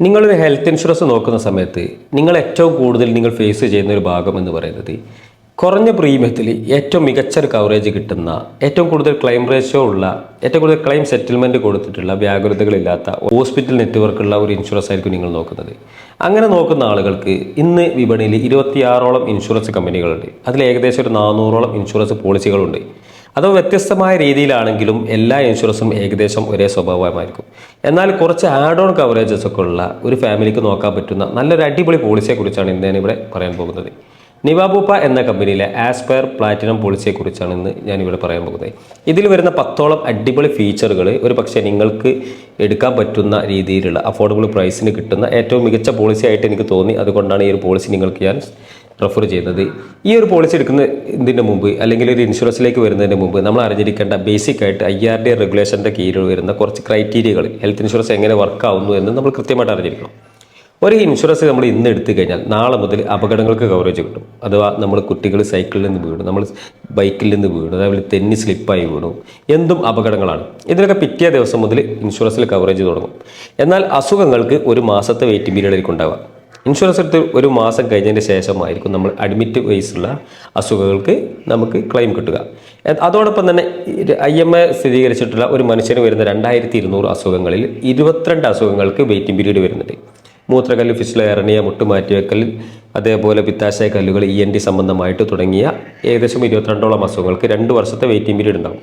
നിങ്ങളൊരു health insurance നോക്കുന്ന സമയത്ത് നിങ്ങൾ ഏറ്റവും കൂടുതൽ നിങ്ങൾ ഫേസ് ചെയ്യുന്ന ഒരു ഭാഗം എന്ന് പറയുന്നത് കുറഞ്ഞ പ്രീമിയത്തിൽ ഏറ്റവും മികച്ച ഒരു കവറേജ് കിട്ടുന്ന ഏറ്റവും കൂടുതൽ ക്ലെയിം റേഷ്യോ ഉള്ള ഏറ്റവും കൂടുതൽ ക്ലെയിം സെറ്റിൽമെന്റ് കൊടുത്തിട്ടുള്ള വ്യാകുലതകളില്ലാത്ത ഹോസ്പിറ്റൽ നെറ്റ്വർക്കുള്ള ഒരു ഇൻഷുറൻസ് ആയിരിക്കും നിങ്ങൾ നോക്കുന്നത്. അങ്ങനെ നോക്കുന്ന ആളുകൾക്ക് ഇന്ന് വിപണിയിൽ ഇരുപത്തിയാറോളം ഇൻഷുറൻസ് കമ്പനികളുണ്ട് അതിൽ ഏകദേശം ഒരു നാനൂറോളം ഇൻഷുറൻസ് പോളിസികളുണ്ട് അതോ വ്യത്യസ്തമായ രീതിയിലാണെങ്കിലും എല്ലാ ഇൻഷുറൻസും ഏകദേശം ഒരേ സ്വഭാവമായിരിക്കും. എന്നാൽ കുറച്ച് ആഡ് ഓൺ കവറേജസ് ഒക്കെ ഉള്ള ഒരു ഫാമിലിക്ക് നോക്കാൻ പറ്റുന്ന നല്ലൊരു അടിപൊളി പോളിസിയെക്കുറിച്ചാണ് ഇന്ന് ഞാൻ ഇവിടെ പറയാൻ പോകുന്നത്. നിവാബൂപ്പ എന്ന കമ്പനിയിലെ ആസ്പയർ പ്ലാറ്റിനം പോളിസിയെക്കുറിച്ചാണ് ഇന്ന് ഞാനിവിടെ പറയാൻ പോകുന്നത്. ഇതിൽ വരുന്ന പത്തോളം അടിപൊളി ഫീച്ചറുകൾ ഒരു പക്ഷേ നിങ്ങൾക്ക് എടുക്കാൻ പറ്റുന്ന രീതിയിലുള്ള അഫോർഡബിൾ പ്രൈസിന് കിട്ടുന്ന ഏറ്റവും മികച്ച പോളിസി ആയിട്ട് എനിക്ക് തോന്നി. അതുകൊണ്ടാണ് ഈ ഒരു പോളിസി നിങ്ങൾക്ക് ഞാൻ റെഫർ ചെയ്യുന്നത്. ഈ ഒരു പോളിസി എടുക്കുന്നതിന് മുമ്പ് അല്ലെങ്കിൽ ഒരു ഇൻഷുറൻസിലേക്ക് വരുന്നതിന് മുമ്പ് നമ്മൾ അറിഞ്ഞിരിക്കേണ്ട ബേസിക് ആയിട്ട് ഐ ആർ ഡി റെഗുലേഷന്റെ കീഴിൽ വരുന്ന കുറച്ച് ക്രൈറ്റീരിയകൾ ഹെൽത്ത് ഇൻഷുറൻസ് എങ്ങനെ വർക്ക് ആവുന്നു എന്ന് നമ്മൾ കൃത്യമായിട്ട് അറിഞ്ഞിരിക്കണം. ഒരു ഇൻഷുറൻസ് നമ്മൾ ഇന്ന് എടുത്തു കഴിഞ്ഞാൽ നാളെ മുതൽ അപകടങ്ങൾക്ക് കവറേജ് കിട്ടും. അഥവാ നമ്മൾ കുട്ടികൾ സൈക്കിളിൽ നിന്ന് വീണു നമ്മൾ ബൈക്കിൽ നിന്ന് വീണു അതേപോലെ തെന്നി സ്ലിപ്പായി വീണു എന്തും അപകടങ്ങളാണ്. ഇതിനൊക്കെ പിറ്റേ ദിവസം മുതൽ ഇൻഷുറൻസിൽ കവറേജ് തുടങ്ങും. എന്നാൽ അസുഖങ്ങൾക്ക് ഒരു മാസത്തെ വെയിറ്റിംഗ് പീരീഡായിരിക്കും ഉണ്ടാവുക. ഇൻഷുറൻസ് എടുത്ത് ഒരു മാസം കഴിഞ്ഞതിന് ശേഷമായിരിക്കും നമ്മൾ അഡ്മിറ്റ് വൈസുള്ള അസുഖങ്ങൾക്ക് നമുക്ക് ക്ലെയിം കിട്ടുക. അതോടൊപ്പം തന്നെ ഐ എം എ സ്ഥിരീകരിച്ചിട്ടുള്ള ഒരു മനുഷ്യന് വരുന്ന രണ്ടായിരത്തി ഇരുന്നൂറ് അസുഖങ്ങളിൽ ഇരുപത്തിരണ്ട് അസുഖങ്ങൾക്ക് വെയിറ്റിംഗ് പീരീഡ് വരുന്നുണ്ട്. മൂത്രകല്ല് ഫിസ്ല എറണിയ മുട്ടുമാറ്റിവെക്കൽ അതേപോലെ പിത്താശയ കല്ലുകൾ ഇ എൻ ഡി സംബന്ധമായിട്ട് തുടങ്ങിയ ഏകദേശം ഇരുപത്തിരണ്ടോളം അസുഖങ്ങൾക്ക് രണ്ട് വർഷത്തെ വെയിറ്റിംഗ് പീരീഡ് ഉണ്ടാകും.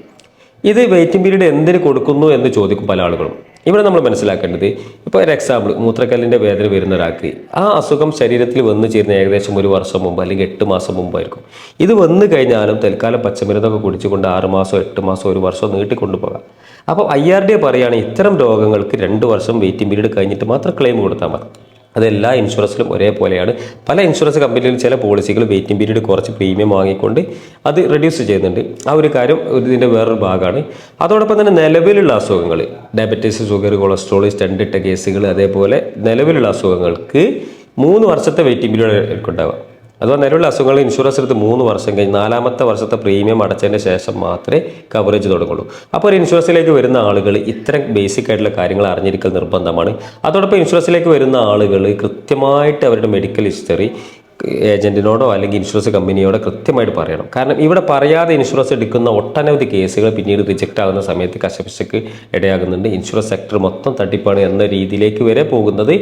ഇത് വെയിറ്റിംഗ് പീരീഡ് എന്തിന് കൊടുക്കുന്നു എന്ന് ചോദിക്കും പല ആളുകളും. ഇവിടെ നമ്മൾ മനസ്സിലാക്കേണ്ടത് ഇപ്പോൾ ഒരു എക്സാമ്പിൾ മൂത്രക്കല്ലിന്റെ വേദന വരുന്ന ഒരാൾക്ക് ആ അസുഖം ശരീരത്തിൽ വന്നു ചേരുന്ന ഏകദേശം ഒരു വർഷം മുമ്പ് അല്ലെങ്കിൽ എട്ട് മാസം മുമ്പായിരിക്കും. ഇത് വന്നു കഴിഞ്ഞാലും തൽക്കാലം പച്ചമരുന്നൊക്കെ കുടിച്ചുകൊണ്ട് ആറ് മാസം എട്ട് മാസം ഒരു വർഷം നീട്ടിക്കൊണ്ടുപോകാം. അപ്പോൾ ഐ ആർ ഡി പറയുകയാണെങ്കിൽ ഇത്തരം രോഗങ്ങൾക്ക് രണ്ട് വർഷം വെയിറ്റിംഗ് പീരീഡ് കഴിഞ്ഞിട്ട് മാത്രം ക്ലെയിം കൊടുത്താൽ മതി. അതെല്ലാ ഇൻഷുറൻസിലും ഒരേപോലെയാണ്. പല ഇൻഷുറൻസ് കമ്പനികളിൽ ചില പോളിസികൾ വെയിറ്റിംഗ് പീരീഡ് കുറച്ച് പ്രീമിയം വാങ്ങിക്കൊണ്ട് അത് റെഡ്യൂസ് ചെയ്യുന്നുണ്ട്. ആ ഒരു കാര്യം ഇതിന്റെ വേറൊരു ഭാഗമാണ്. അതോടൊപ്പം തന്നെ നിലവിലുള്ള അസുഖങ്ങൾ. ഡയബറ്റീസ് ഷുഗർ കൊളസ്ട്രോൾ സ്റ്റണ്ടിട്ട കേസുകൾ അതേപോലെ നിലവിലുള്ള അസുഖങ്ങൾക്ക് മൂന്ന് വർഷത്തെ വെയിറ്റിംഗ് പീരീഡ് ഉണ്ടാവുക അഥവാ നിലവിലുള്ള അസുഖങ്ങൾ ഇൻഷുറൻസ് എടുത്ത് മൂന്ന് വർഷം കഴിഞ്ഞ് നാലാമത്തെ വർഷത്തെ പ്രീമിയം അടച്ചതിന് ശേഷം മാത്രമേ കവറേജ് തുടങ്ങുള്ളൂ. അപ്പോൾ ഒരു ഇൻഷുറൻസിലേക്ക് വരുന്ന ആളുകൾ ഇത്തരം ബേസിക് ആയിട്ടുള്ള കാര്യങ്ങൾ അറിഞ്ഞിരിക്കൽ നിർബന്ധമാണ്. അതോടൊപ്പം ഇൻഷുറൻസിലേക്ക് വരുന്ന ആളുകൾ കൃത്യമായിട്ട് അവരുടെ മെഡിക്കൽ ഹിസ്റ്ററി ഏജന്റിനോടോ അല്ലെങ്കിൽ ഇൻഷുറൻസ് കമ്പനിയോടോ കൃത്യമായിട്ട് പറയണം. കാരണം ഇവിടെ പറയാതെ ഇൻഷുറൻസ് എടുക്കുന്ന ഒട്ടനവധി കേസുകൾ പിന്നീട് റിജക്റ്റ് ആകുന്ന സമയത്ത് കശപിശക്ക് ഇടയാകുന്നുണ്ട്. ഇൻഷുറൻസ് സെക്ടർ മൊത്തം തട്ടിപ്പാണ് എന്ന രീതിയിലേക്ക് വരെ പോകുന്നത്.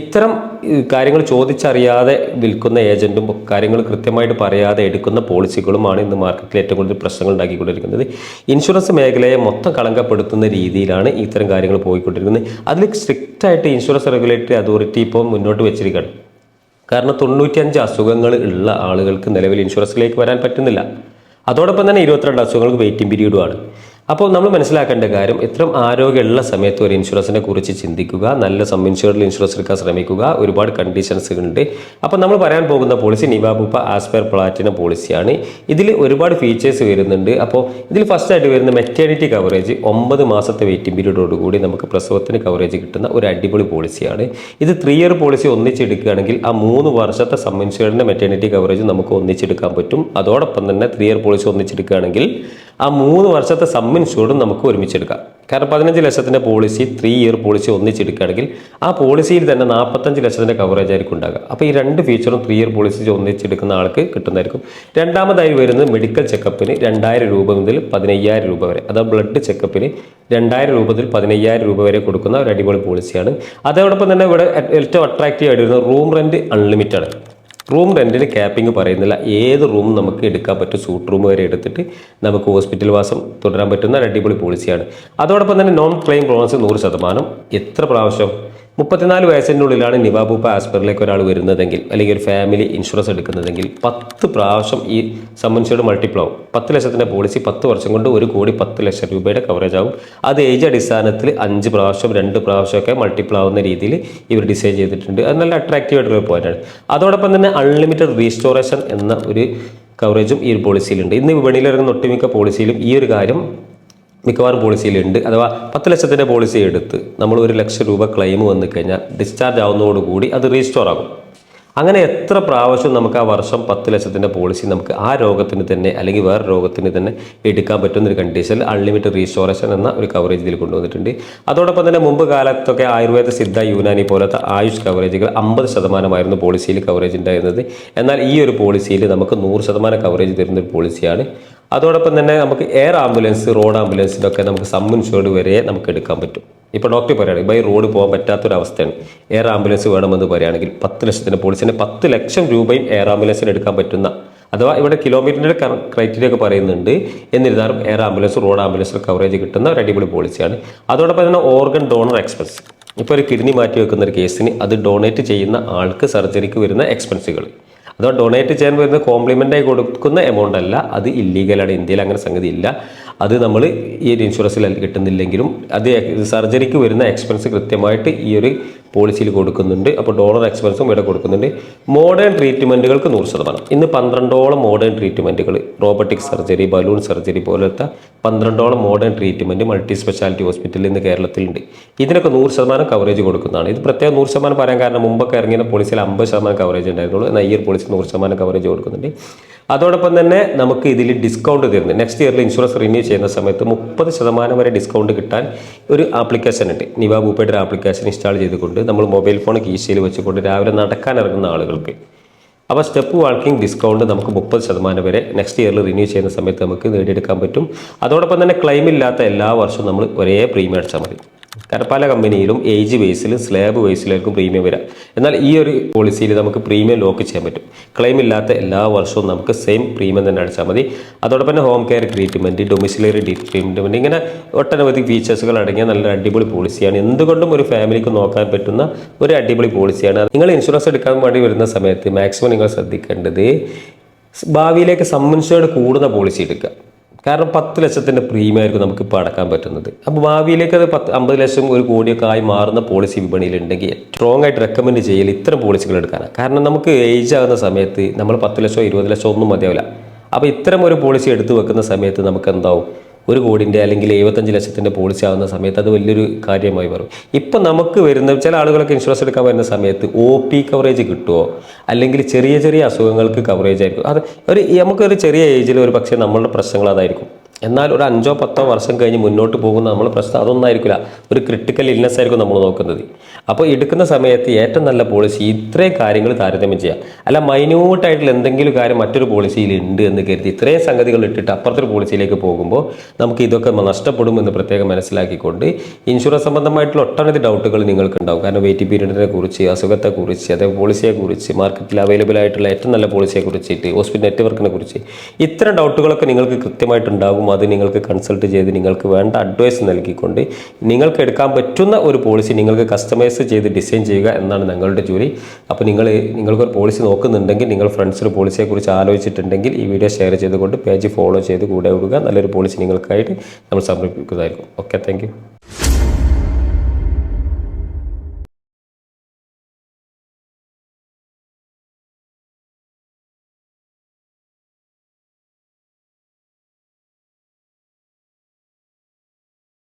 ഇത്തരം കാര്യങ്ങൾ ചോദിച്ചറിയാതെ വിൽക്കുന്ന ഏജന്റും കാര്യങ്ങൾ കൃത്യമായിട്ട് പറയാതെ എടുക്കുന്ന പോളിസികളുമാണ് ഇന്ന് മാർക്കറ്റിൽ ഏറ്റവും കൂടുതൽ പ്രശ്നങ്ങൾ ഉണ്ടാക്കിക്കൊണ്ടിരിക്കുന്നത്. ഇൻഷുറൻസ് മേഖലയെ മൊത്തം കളങ്കപ്പെടുത്തുന്ന രീതിയിലാണ് ഇത്തരം കാര്യങ്ങൾ പോയിക്കൊണ്ടിരിക്കുന്നത്. അതിൽ സ്ട്രിക്റ്റായിട്ട് ഇൻഷുറൻസ് റെഗുലേറ്ററി അതോറിറ്റി ഇപ്പോൾ മുന്നോട്ട് വെച്ചിരിക്കുകയാണ്. കാരണം തൊണ്ണൂറ്റിയഞ്ച് അസുഖങ്ങൾ ഉള്ള ആളുകൾക്ക് നിലവിൽ ഇൻഷുറൻസിലേക്ക് വരാൻ പറ്റുന്നില്ല. അതോടൊപ്പം തന്നെ ഇരുപത്തിരണ്ട് അസുഖങ്ങൾക്ക് വെയിറ്റിംഗ് പീരീഡുമാണ് അപ്പോൾ നമ്മൾ മനസ്സിലാക്കേണ്ട കാര്യം ഇത്തരം ആരോഗ്യമുള്ള സമയത്ത് ഒരു ഇൻഷുറൻസിനെ കുറിച്ച് ചിന്തിക്കുക നല്ല സം ഇൻഷുറൻസിൽ ഇൻഷുറൻസ് എടുക്കാൻ ശ്രമിക്കുക ഒരുപാട് കണ്ടീഷൻസ് ഉണ്ട്. അപ്പോൾ നമ്മൾ പറയാൻ പോകുന്ന പോളിസി നിവാബുപ്പ ആസ്പെയർ പ്ലാറ്റിനം പോളിസിയാണ് ഇതിൽ ഒരുപാട് ഫീച്ചേഴ്സ് വരുന്നുണ്ട്. അപ്പോൾ ഇതിൽ ഫസ്റ്റ് ആയിട്ട് വരുന്ന മെറ്റേണിറ്റി കവറേജ് ഒമ്പത് മാസത്തെ വെയിറ്റിംഗ് പീരീഡോടുകൂടി നമുക്ക് പ്രസവത്തിന് കവറേജ് കിട്ടുന്ന ഒരു അടിപൊളി പോളിസിയാണ് ഇത് ത്രീ ഇയർ പോളിസി ഒന്നിച്ചെടുക്കുകയാണെങ്കിൽ ആ മൂന്ന് വർഷത്തെ സം ഇൻഷുറിന്റെ മെറ്റേണിറ്റി കവറേജ് നമുക്ക് ഒന്നിച്ചെടുക്കാൻ പറ്റും. അതോടൊപ്പം തന്നെ ത്രീ ഇയർ പോളിസി ഒന്നിച്ചെടുക്കുകയാണെങ്കിൽ ആ മൂന്ന് വർഷത്തെ സം ഇൻഷുർഡും നമുക്ക് ഒരുമിച്ചെടുക്കാം. കാരണം പതിനഞ്ച് ലക്ഷത്തിന്റെ പോളിസി ത്രീ ഇയർ പോളിസി ഒന്നിച്ചെടുക്കുകയാണെങ്കിൽ ആ പോളിസിയിൽ തന്നെ നാൽപ്പത്തഞ്ച് ലക്ഷത്തിന്റെ കവറേജ് ആയിരിക്കും ഉണ്ടാകുക അപ്പോൾ ഈ രണ്ട് ഫീച്ചറും ത്രീ ഇയർ പോളിസി ഒന്നിച്ചെടുക്കുന്ന ആൾക്ക് കിട്ടുന്നതായിരിക്കും. രണ്ടാമതായി വരുന്നത് മെഡിക്കൽ ചെക്കപ്പിന് രണ്ടായിരം രൂപ മുതൽ പതിനയ്യായിരം രൂപ വരെ. അതായത് ബ്ലഡ് ചെക്കപ്പിന് രണ്ടായിരം രൂപ മുതൽ പതിനയ്യായിരം രൂപ വരെ കൊടുക്കുന്ന ഒരു അടിപൊളി പോളിസിയാണ് അതോടൊപ്പം തന്നെ ഇവിടെ ഏറ്റവും അട്രാക്റ്റീവ് ആയിട്ട് വരുന്നത് റൂം റെന്റ് അൺലിമിറ്റഡ് റൂം റെന്റിന് ക്യാപ്പിംഗ് പറയുന്നില്ല. ഏത് റൂം നമുക്ക് എടുക്കാൻ പറ്റും? സൂട്ട് റൂം വരെ എടുത്തിട്ട് നമുക്ക് ഹോസ്പിറ്റൽ വാസം തുടരാൻ പറ്റുന്ന അടിപൊളി പോളിസിയാണ്. അതോടൊപ്പം തന്നെ നോൺ ക്ലെയിം ബോണസ് നൂറ് ശതമാനം. എത്ര പ്രാവശ്യം മുപ്പത്തിനാല് വയസ്സിനുള്ളിലാണ് നിവാബൂപ്പ ആസ്പറിലേക്ക് ഒരാൾ വരുന്നതെങ്കിൽ അല്ലെങ്കിൽ ഒരു ഫാമിലി ഇൻഷുറൻസ് എടുക്കുന്നതെങ്കിൽ പത്ത് പ്രാവശ്യം ഈ സംബന്ധിച്ചോട് മൾട്ടിപ്ലോ പത്ത് ലക്ഷത്തിന്റെ പോളിസി പത്ത് വർഷം കൊണ്ട് ഒരു കോടി പത്ത് ലക്ഷം രൂപയുടെ കവറേജ് ആവും. അത് ഏജ് അടിസ്ഥാനത്തിൽ അഞ്ച് പ്രാവശ്യം രണ്ട് പ്രാവശ്യമൊക്കെ മൾട്ടിപ്ലോ ആവുന്ന രീതിയിൽ ഇവർ ഡിസൈൻ ചെയ്തിട്ടുണ്ട്. അത് നല്ല അട്രാക്റ്റീവ് ആയിട്ടുള്ള പോയിന്റാണ് അതോടൊപ്പം തന്നെ അൺലിമിറ്റഡ് റീസ്റ്റോറേഷൻ എന്ന ഒരു കവറേജും ഈ ഒരു പോളിസിയിലുണ്ട് ഇന്ന് വിപണിയിൽ ഇറങ്ങുന്ന ഒട്ടുമിക്ക പോളിസിയിലും ഈ ഒരു കാര്യം മിക്കവാറും പോളിസിയിലുണ്ട്. അഥവാ പത്ത് ലക്ഷത്തിന്റെ പോളിസി എടുത്ത് നമ്മൾ ഒരു ലക്ഷം രൂപ ക്ലെയിം വന്നു കഴിഞ്ഞാൽ ഡിസ്ചാർജ് ആവുന്നതോടുകൂടി അത് റീസ്റ്റോർ ആകും. അങ്ങനെ എത്ര പ്രാവശ്യം നമുക്ക് ആ വർഷം പത്ത് ലക്ഷത്തിന്റെ പോളിസി നമുക്ക് ആ രോഗത്തിന് തന്നെ അല്ലെങ്കിൽ വേറെ രോഗത്തിന് തന്നെ എടുക്കാൻ പറ്റുന്ന ഒരു കണ്ടീഷനിൽ അൺലിമിറ്റഡ് റീസ്റ്റോറേഷൻ എന്ന ഒരു കവറേജ് ഇതിൽ കൊണ്ടുവന്നിട്ടുണ്ട്. അതോടൊപ്പം തന്നെ മുമ്പ് കാലത്തൊക്കെ ആയുർവേദ സിദ്ധ യുനാനി പോലത്തെ ആയുഷ് കവറേജുകൾ അമ്പത് ശതമാനമായിരുന്നു പോളിസിയിൽ കവറേജ് ഉണ്ടായിരുന്നത്. എന്നാൽ ഈ ഒരു പോളിസിയിൽ നമുക്ക് നൂറ് ശതമാനം കവറേജ് തരുന്ന ഒരു പോളിസിയാണ് അതോടൊപ്പം തന്നെ നമുക്ക് എയർ ആംബുലൻസ് റോഡ് ആംബുലൻസിലൊക്കെ നമുക്ക് സം ഇൻഷുർഡ് വരെ നമുക്ക് എടുക്കാൻ പറ്റും. ഇപ്പോൾ ഡോക്ടർ പറയുകയാണെങ്കിൽ ബൈ റോഡ് പോകാൻ പറ്റാത്തൊരവസ്ഥയാണ്. എയർ ആംബുലൻസ് വേണമെന്ന് പറയുകയാണെങ്കിൽ പത്ത് ലക്ഷത്തിന്റെ പോളിസിന് പത്ത് ലക്ഷം രൂപയും എയർ ആംബുലൻസിന് എടുക്കാൻ പറ്റുന്ന. അഥവാ ഇവിടെ കിലോമീറ്ററിന്റെ ക്രൈറ്റീരിയ ഒക്കെ പറയുന്നുണ്ട്. എന്നിരുന്നാലും air ambulance road ambulance coverage കിട്ടുന്ന ഒരു അടിപൊളി പോളിസിയാണ് അതോടൊപ്പം തന്നെ ഓർഗൻ ഡോണർ എക്സ്പെൻസ് ഇപ്പോൾ ഒരു കിഡ്നി മാറ്റി വെക്കുന്ന ഒരു കേസിന് അത് ഡൊണേറ്റ് ചെയ്യുന്ന ആൾക്ക് സർജറിക്ക് വരുന്ന എക്സ്പെൻസുകൾ അഥവാ ഡൊണേറ്റ് ചെയ്യാൻ വരുന്ന കോംപ്ലിമെന്റായി കൊടുക്കുന്ന എമൗണ്ട് അല്ല അത് ഇല്ലീഗലാണ് ഇന്ത്യയിൽ അങ്ങനെ സംഗതി ഇല്ല അത് നമ്മൾ ഈ ഒരു ഇൻഷുറൻസിൽ കിട്ടുന്നില്ലെങ്കിലും അത് സർജറിക്ക് വരുന്ന എക്സ്പെൻസ് കൃത്യമായിട്ട് ഈ ഒരു പോളിസിയിൽ കൊടുക്കുന്നുണ്ട്. അപ്പോൾ ഡോളർ എക്സ്പെൻസും ഇവിടെ കൊടുക്കുന്നുണ്ട്. മോഡേൺ ട്രീറ്റ്മെന്റുകൾക്ക് നൂറ് ശതമാനം. ഇന്ന് പന്ത്രണ്ടോളം മോഡേൺ ട്രീറ്റ്മെന്റുകൾ റോബോട്ടിക് സർജറി ബലൂൺ സർജറി പോലത്തെ പന്ത്രണ്ടോളം മോഡേൺ ട്രീറ്റ്മെന്റ് മൾട്ടി സ്പെഷ്യാലിറ്റി ഹോസ്പിറ്റലിൽ ഇന്ന് കേരളത്തിലുണ്ട്. ഇതിനൊക്കെ നൂറ് ശതമാനം കവറേജ് കൊടുക്കുന്നതാണ്. ഇത് പ്രത്യേകം നൂറ് ശതമാനം പറയാൻ കാരണം മുമ്പൊക്കെ ഇറങ്ങിയ പോളിസിയിൽ അമ്പത് ശതമാനം കവറേജ് ഉണ്ടായിരുന്നുള്ളൂ. എന്നാൽ ഈ ഒരു പോളിസി നൂറ് ശതമാനം കവറേജ് കൊടുക്കുന്നുണ്ട്. അതോടൊപ്പം തന്നെ നമുക്ക് ഇതിൽ ഡിസ്കൗണ്ട് തരുന്നത് നെക്സ്റ്റ് ഇയറിൽ ഇൻഷുറൻസ് റിന്യൂ ചെയ്യുന്ന സമയത്ത് മുപ്പത് ശതമാനം വരെ ഡിസ്കൗണ്ട് കിട്ടാൻ ഒരു ആപ്ലിക്കേഷൻ ഉണ്ട്. നിവ ബൂപ്പയുടെ ഒരു ആപ്ലിക്കേഷൻ ഇൻസ്റ്റാൾ ചെയ്തുകൊണ്ട് നമ്മൾ മൊബൈൽ ഫോൺ കീശയിൽ വെച്ചുകൊണ്ട് രാവിലെ നടക്കാൻ ഇറങ്ങുന്ന ആളുകൾക്ക്. അപ്പോൾ സ്റ്റെപ്പ് വാക്കിംഗ് ഡിസ്കൗണ്ട് നമുക്ക് മുപ്പത് ശതമാനം വരെ നെക്സ്റ്റ് ഇയറിൽ റിന്യൂ ചെയ്യുന്ന സമയത്ത് നമുക്ക് നേടിയെടുക്കാൻ പറ്റും. അതോടൊപ്പം തന്നെ ക്ലെയിം ഇല്ലാത്ത എല്ലാ വർഷവും നമ്മൾ ഒരേ പ്രീമിയം അടിച്ചാൽ മതി. കാരണം പല കമ്പനിയിലും ഏജ് ബേസിലും സ്ലാബ് ബേസിലായിരിക്കും പ്രീമിയം വരിക എന്നാൽ ഈ ഒരു പോളിസിയിൽ നമുക്ക് പ്രീമിയം ലോക്ക് ചെയ്യാൻ പറ്റും. ക്ലെയിം ഇല്ലാത്ത എല്ലാ വർഷവും നമുക്ക് സെയിം പ്രീമിയം തന്നെ അടിച്ചാൽ മതി. അതോടൊപ്പം തന്നെ home care treatment domiciliary treatment ഇങ്ങനെ ഒട്ടനവധി ഫീച്ചേഴ്സുകൾ അടങ്ങിയ നല്ല അടിപൊളി പോളിസിയാണ് എന്തുകൊണ്ടും ഒരു ഫാമിലിക്ക് നോക്കാൻ പറ്റുന്ന ഒരു അടിപൊളി പോളിസിയാണ് നിങ്ങൾ ഇൻഷുറൻസ് എടുക്കാൻ വേണ്ടി വരുന്ന സമയത്ത് മാക്സിമം നിങ്ങൾ ശ്രദ്ധിക്കേണ്ടത് ഭാവിയിലേക്ക് സംബന്ധിച്ചോട് കൂടുന്ന പോളിസി എടുക്കുക. കാരണം പത്ത് ലക്ഷത്തിന്റെ നമുക്ക് ഇപ്പോൾ അടക്കാൻ പറ്റുന്നത്. അപ്പോൾ ഭാവിയിലേക്ക് അത് പത്ത് അമ്പത് ലക്ഷം ഒരു കോടിയൊക്കെ ആയി മാറുന്ന പോളിസി വിപണിയിലുണ്ടെങ്കിൽ സ്ട്രോങ് ആയിട്ട് റെക്കമെൻഡ് ചെയ്യൽ ഇത്തരം പോളിസികൾ എടുക്കാനാണ്. കാരണം നമുക്ക് ഏജ് ആകുന്ന സമയത്ത് നമ്മൾ പത്ത് ലക്ഷമോ ഇരുപത് ലക്ഷമോ ഒന്നും മതിയാവില്ല. അപ്പോൾ ഇത്തരം ഒരു പോളിസി എടുത്തു വെക്കുന്ന സമയത്ത് നമുക്ക് എന്താവും? ഒരു കോടിന്റെ അല്ലെങ്കിൽ എഴുപത്തഞ്ച് ലക്ഷത്തിന്റെ പോളിസി ആവുന്ന സമയത്ത് അത് വലിയൊരു കാര്യമായി വരും ഇപ്പം നമുക്ക് വരുന്ന ചില ആളുകളൊക്കെ ഇൻഷുറൻസ് എടുക്കാൻ വരുന്ന സമയത്ത് ഒ പി കവറേജ് കിട്ടുമോ അല്ലെങ്കിൽ ചെറിയ ചെറിയ അസുഖങ്ങൾക്ക് കവറേജ് ആയിരിക്കും. അത് ഒരു നമുക്കൊരു ചെറിയ ഏജിൽ ഒരു പക്ഷേ നമ്മളുടെ പ്രശ്നങ്ങൾ അതായിരിക്കും. എന്നാൽ ഒരു അഞ്ചോ പത്തോ വർഷം കഴിഞ്ഞ് മുന്നോട്ട് പോകുന്ന നമ്മൾ പ്രശ്നം അതൊന്നായിരിക്കില്ല. ഒരു ക്രിട്ടിക്കൽ ഇൽനെസ് ആയിരിക്കും നമ്മൾ നോക്കുന്നത്. അപ്പോൾ എടുക്കുന്ന സമയത്ത് ഏറ്റവും നല്ല പോളിസി ഇത്രയും കാര്യങ്ങൾ താരതമ്യം ചെയ്യാം അല്ല മൈന്യൂട്ടായിട്ടുള്ള എന്തെങ്കിലും കാര്യം മറ്റൊരു പോളിസിയിൽ ഉണ്ട് എന്ന് കരുതി ഇത്രയും സംഗതികൾ ഇട്ടിട്ട് അപ്പുറത്തൊരു പോളിസിയിലേക്ക് പോകുമ്പോൾ നമുക്ക് ഇതൊക്കെ നഷ്ടപ്പെടുമെന്ന് പ്രത്യേകം മനസ്സിലാക്കിക്കൊണ്ട് ഇൻഷുറൻസ് സംബന്ധമായിട്ടുള്ള ഒട്ടനവധി ഡൗട്ടുകൾ നിങ്ങൾക്ക് ഉണ്ടാവും കാരണം വെയിറ്റ് പീരീഡിനെ കുറിച്ച് അസുഖത്തെക്കുറിച്ച് അതേ പോളിസിയെക്കുറിച്ച് മാർക്കറ്റിൽ അവൈലബിൾ ആയിട്ടുള്ള ഏറ്റവും നല്ല പോളിസിയെ കുറിച്ചിട്ട് ഹോസ്പിറ്റൽ നെറ്റ്വർക്കിനെ കുറിച്ച് ഇത്തരം ഡൗട്ടുകളൊക്കെ നിങ്ങൾക്ക് കൃത്യമായിട്ടുണ്ടാകും അത് നിങ്ങൾക്ക് കൺസൾട്ട് ചെയ്ത് നിങ്ങൾക്ക് വേണ്ട അഡ്വൈസ് നൽകിക്കൊണ്ട് നിങ്ങൾക്ക് എടുക്കാൻ പറ്റുന്ന ഒരു പോളിസി നിങ്ങൾക്ക് കസ്റ്റമൈസ് ചെയ്ത് ഡിസൈൻ ചെയ്യുക എന്നാണ് ഞങ്ങളുടെ ജോലി. അപ്പോൾ നിങ്ങൾ നിങ്ങൾക്കൊരു പോളിസി നോക്കുന്നുണ്ടെങ്കിൽ നിങ്ങൾ ഫ്രണ്ട്സിന് പോളിസിയെക്കുറിച്ച് ആലോചിച്ചിട്ടുണ്ടെങ്കിൽ ഈ വീഡിയോ ഷെയർ ചെയ്തുകൊണ്ട് പേജ് ഫോളോ ചെയ്ത് കൂടെ വിടുക നല്ലൊരു പോളിസി നിങ്ങൾക്കായിട്ട് നമ്മൾ സമർപ്പിക്കുന്നതായിരിക്കും. Okay thank